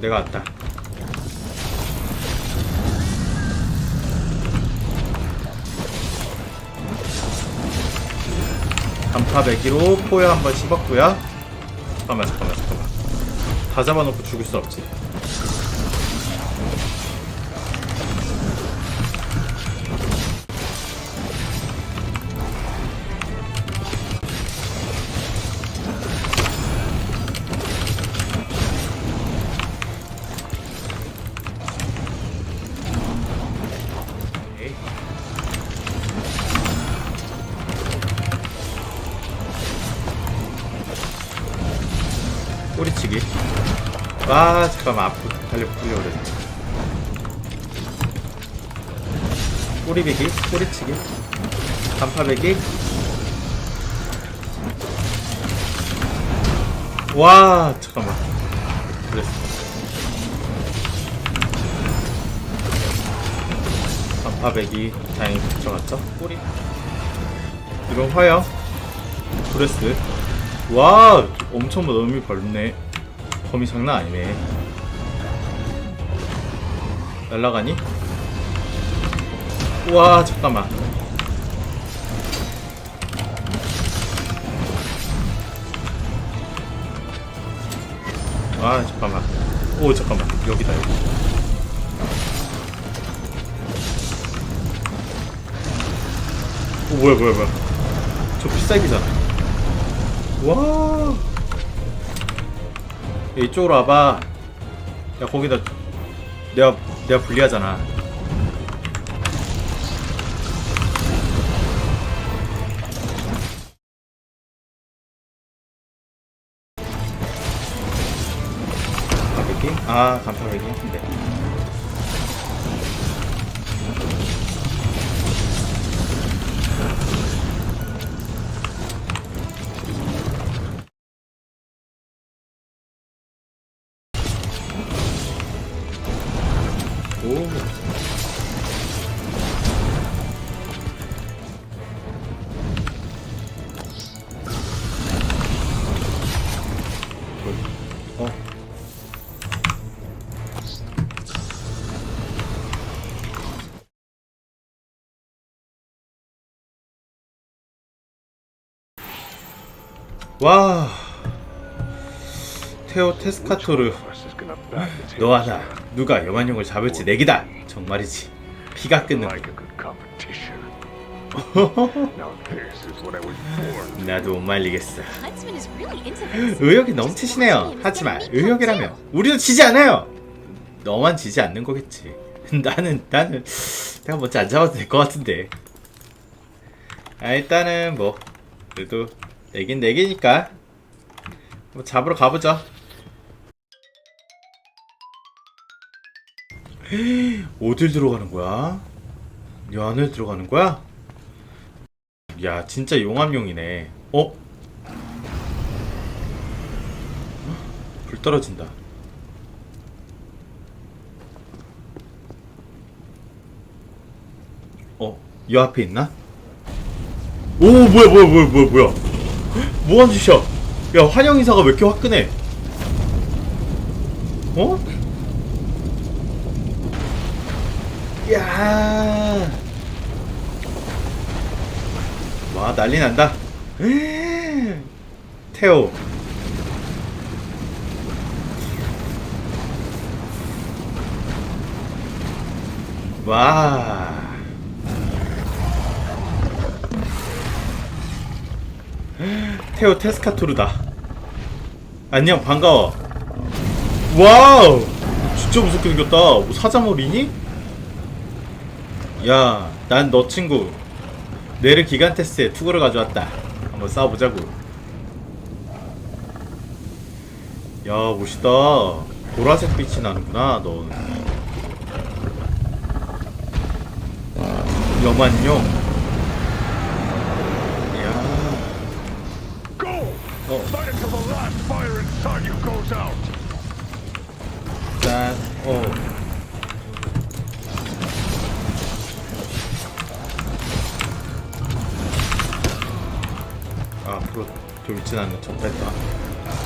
내가 왔다. 단파 배기로 포효 한번 씹었고요. 잠깐만 잠깐만 잠깐만. 다 잡아놓고 죽을 수 없지. 아 잠깐만 앞으로 달려 풀려 그래. 꼬리배기, 꼬리치기, 단파배기. 와 잠깐만. 그랬어. 단파배기 다행히 붙여갔죠. 꼬리. 이건 화요. 브레스. 와 엄청 너무 넓네 범위 장난 아니네. 날라가니? 와 잠깐만. 아 잠깐만. 오 잠깐만. 여기다 여기. 오 뭐야 뭐야 뭐야. 저 필살기잖아. 와. 야, 이쪽으로 와봐. 야 거기다 내가 내가 불리하잖아. 아 간파배기. 와. 테오 테스카토르. 너와 나 누가 영환용을 잡을지 내기다. 정말이지. 피가 끓는 born. 나도 못 말리겠어. 의욕이 넘치시네요. 하지만 의욕이라면 우리도 지지 않아요. 너만 지지 않는 거겠지. 나는 나는 내가 먼저 안 잡아도 될 것 같은데. 아 일단은 뭐 그래도 내긴 내기니까 뭐 잡으러 가보자 어딜 들어가는 거야? 이 안에 들어가는 거야? 야 진짜 용암용이네 어? 불 떨어진다 어? 이 앞에 있나? 오 뭐야 뭐야 뭐야 뭐야 뭐야 뭐한 짓이야 야 환영 인사가 왜 이렇게 화끈해 어? 야. 와 난리 난다. 태호. 와. 태호 테스카토르다. 안녕 반가워. 와우. 진짜 무섭게 생겼다. 뭐 사자머리니? 야, 난 너 친구 네르 기간테스의 투구를 가져왔다. 한번 싸워보자고. 야, 멋있다. 보라색 빛이 나는구나, 넌. 영만용. Oh. until the last fire inside you goes out. That. Oh. 아 그거 돌진 않네 접했다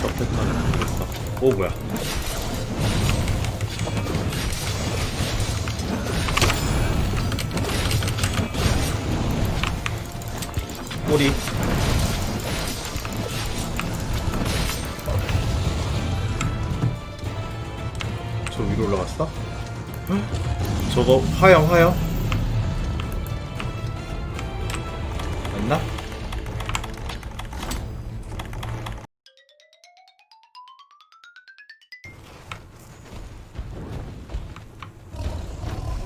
접했다 접했다 오 뭐야 꼬리 저거 화염 화염 맞나?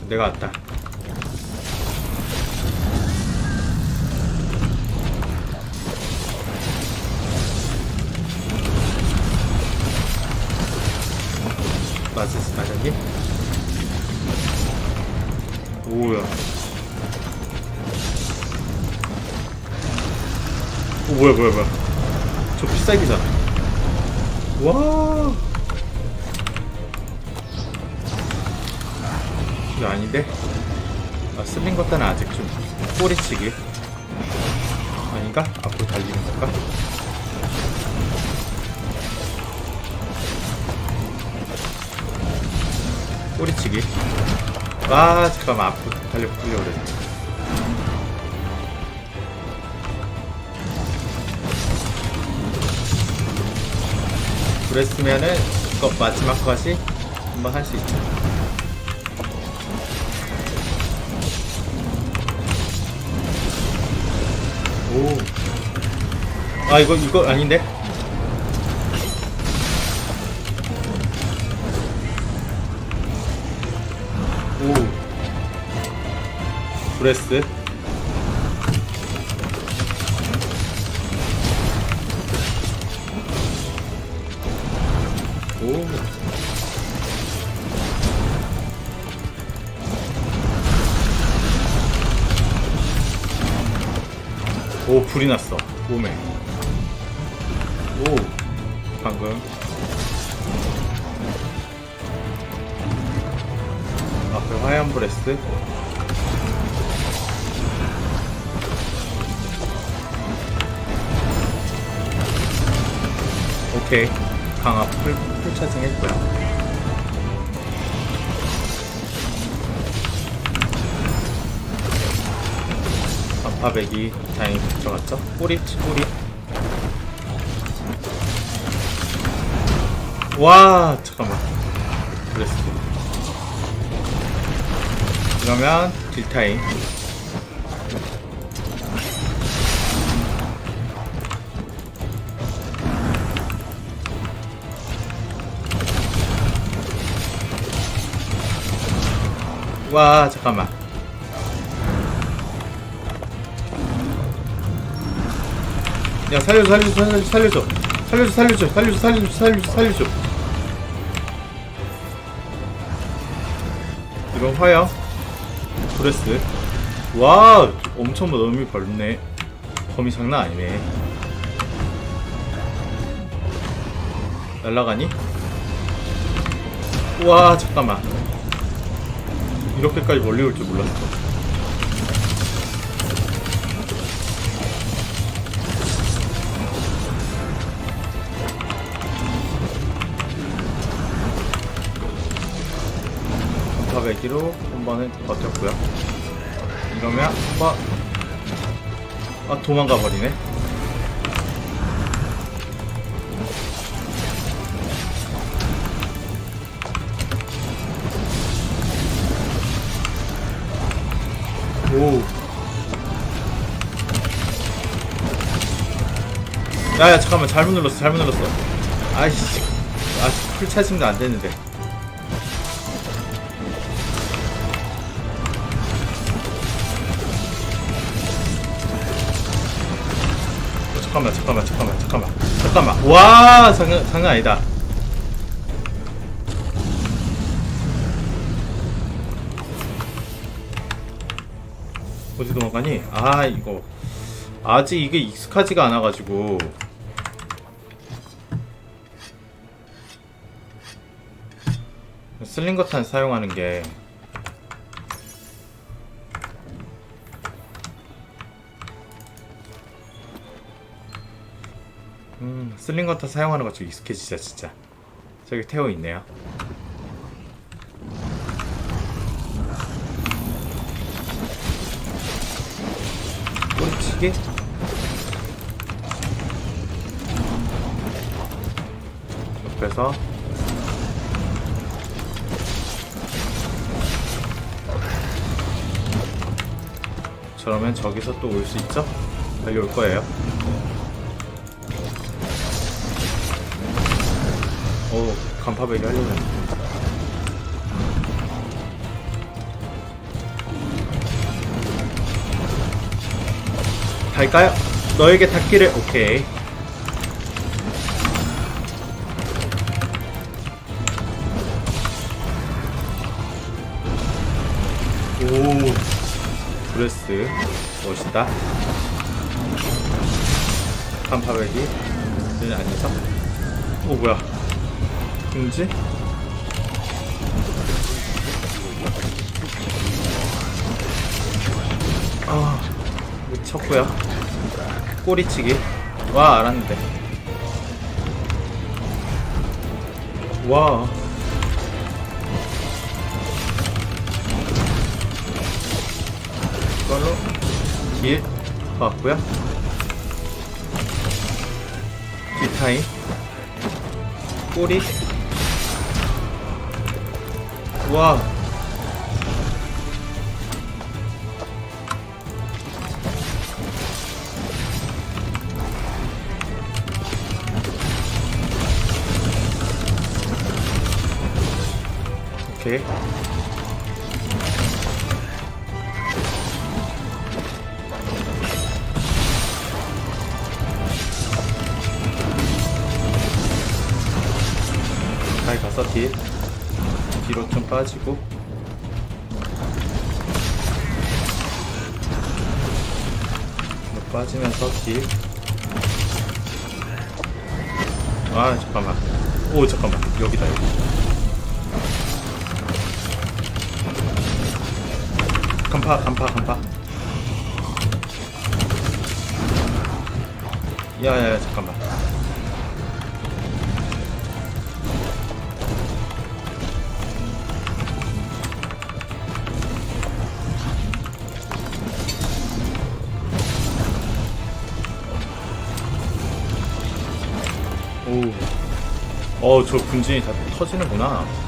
내가 왔다 맞았, 맞았니? 오야 오 뭐야 뭐야 뭐야 저 필살기잖아 와 이거 아닌데? 아 쓸린 것들은 아직 좀 꼬리치기 아닌가? 앞으로 달리는 건가? 꼬리치기 아 잠깐만 앞으로 달려 풀려 그래 그랬으면은 이거 마지막 컷이 한번 할수 있죠. 오아 이거 이거 아닌데 브레스 오 오, 불이 났어. 몸에. 오, 방금. 앞에 화염 브레스. 오케이. 강압 풀, 풀 차징 했고요. 반파백이 다행히 들어갔죠? 꼬리, 꼬리. 와, 잠깐만. 브레스. 그러면 딜타임 와 잠깐만. 야 살려줘 살려줘 살려줘 살려줘. 살려줘 살려줘 살려줘 살려줘 살려줘 이건 화야 브레스? 와 엄청 너무 넓네. 범위 장난 아니네. 날라가니? 와 잠깐만 이렇게까지 멀리 올 줄 몰랐어. 파베기로 한 번은 버텼고요. 이러면 한번 아 도망가 버리네 오. 야야 잠깐만. 잘못 눌렀어 잘못 눌렀어. 아이씨. 아 풀 차심도 안 되는데. 어, 잠깐만 잠깐만 잠깐만 잠깐만. 잠깐만. 와 장난 장난 아니다 어디 도망가니? 아 이거. 아직 이게 익숙하지가 않아가지고. 슬링거탄 사용하는 게. 음, 슬링거탄 사용하는 거 좀 익숙해지자 진짜. 저기 태워 있네요 이게? 옆에서 저러면 저기서 또 올 수 있죠? 달려올 거예요 오 간파배기 하려고 했는데 갈까요? 너에게 닿기를 오케이. 오, 브레스 멋있다. 간파배기 는 아니죠? 오 뭐야? 금지? 아, 못 쳤고요. 꼬리치기. 와, 알았는데. 와. 이걸로 길 봤고요. 뒷타임. 꼬리. 와. 오케이. 잘 가서 뒤 뒤로 좀 빠지고 빠지면서 뒤. 아 잠깐만. 오 잠깐만 여기다 여기. 간파 간파 간파. 야야야 잠깐만. 오. 어, 저 분진이 다 터지는구나.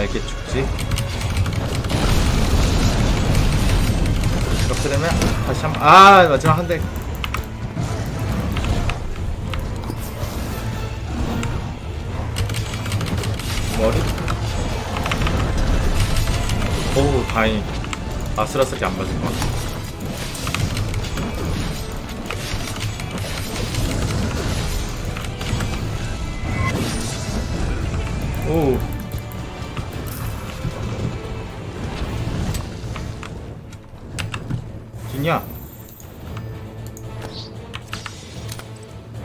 날개 축지. 이렇게 되면 다시 한 번, 아, 마지막 한 대. 머리? 오, 다행. 아슬아슬이 안 맞은 것 같아. 오.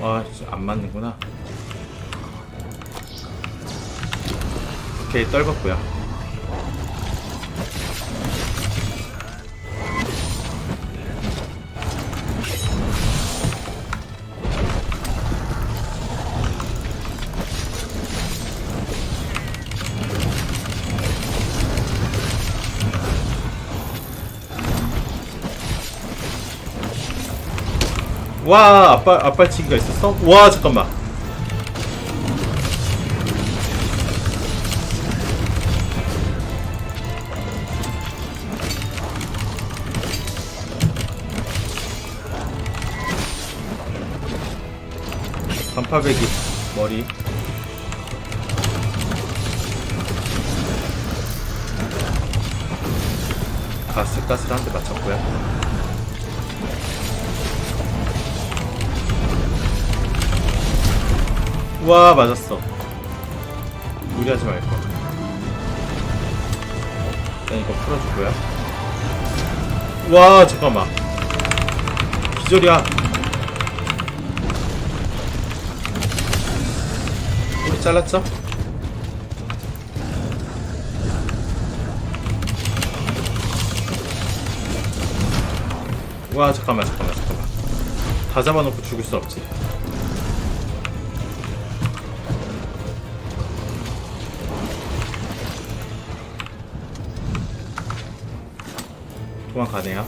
와, 진짜 안 맞는구나. 오케이, 떨궜고요. 와, 앞발, 앞발치기가 있었어? 와, 잠깐만. 반파배기, 머리. 가스가스를 한 대 맞췄고요. 와 맞았어. 무리하지 말고. 일단 이거 풀어주고요 와 잠깐만. 기절이야. 우리 잘랐죠? 와 잠깐만 잠깐만 잠깐만. 다 잡아놓고 죽을 수 없지 그만 가네요.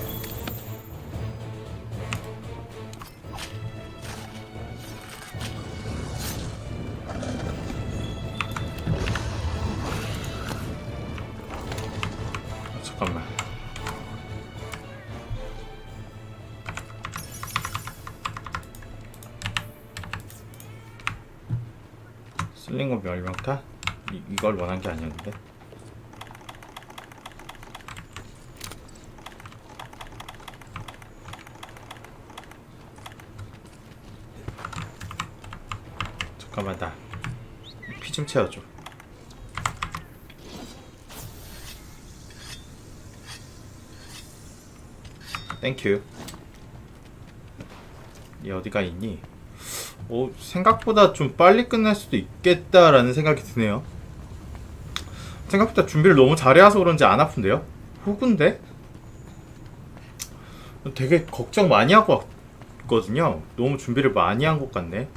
아, 잠깐만. 쓸린 건 멸명타? 이걸 원한 게 아니었는데. 잠깐만 나 피 좀 채워줘. 땡큐. 이 어디가 있니? 어, 생각보다 좀 빨리 끝날 수도 있겠다라는 생각이 드네요. 생각보다 준비를 너무 잘해와서 그런지 안 아픈데요? 후군데? 되게 걱정 많이 하고 왔거든요. 너무 준비를 많이 한 것 같네.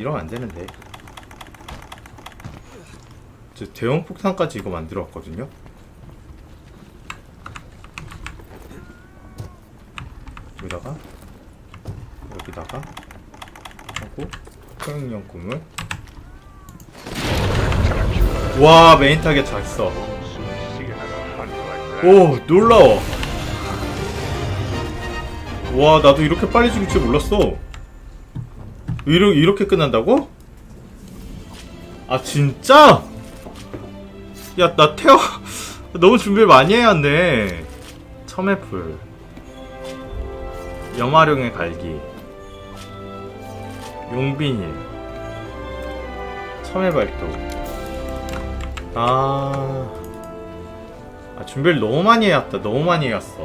이러면 안 되는데. 저 대형 폭탄까지 이거 만들어 왔거든요. 여기다가 여기다가 하고 소형용품을 와 메인 타겟 that. 오 놀라워. 와 나도 이렇게 빨리 죽일 줄 몰랐어. 이렇게 이렇게 끝난다고? 아 진짜? 야 나 태워 너무 준비를 많이 해야 한대. 첨애풀, 염화룡의 갈기, 용빈일, 첨애발도. 아. 아 준비를 너무 많이 해왔다 너무 많이 해왔어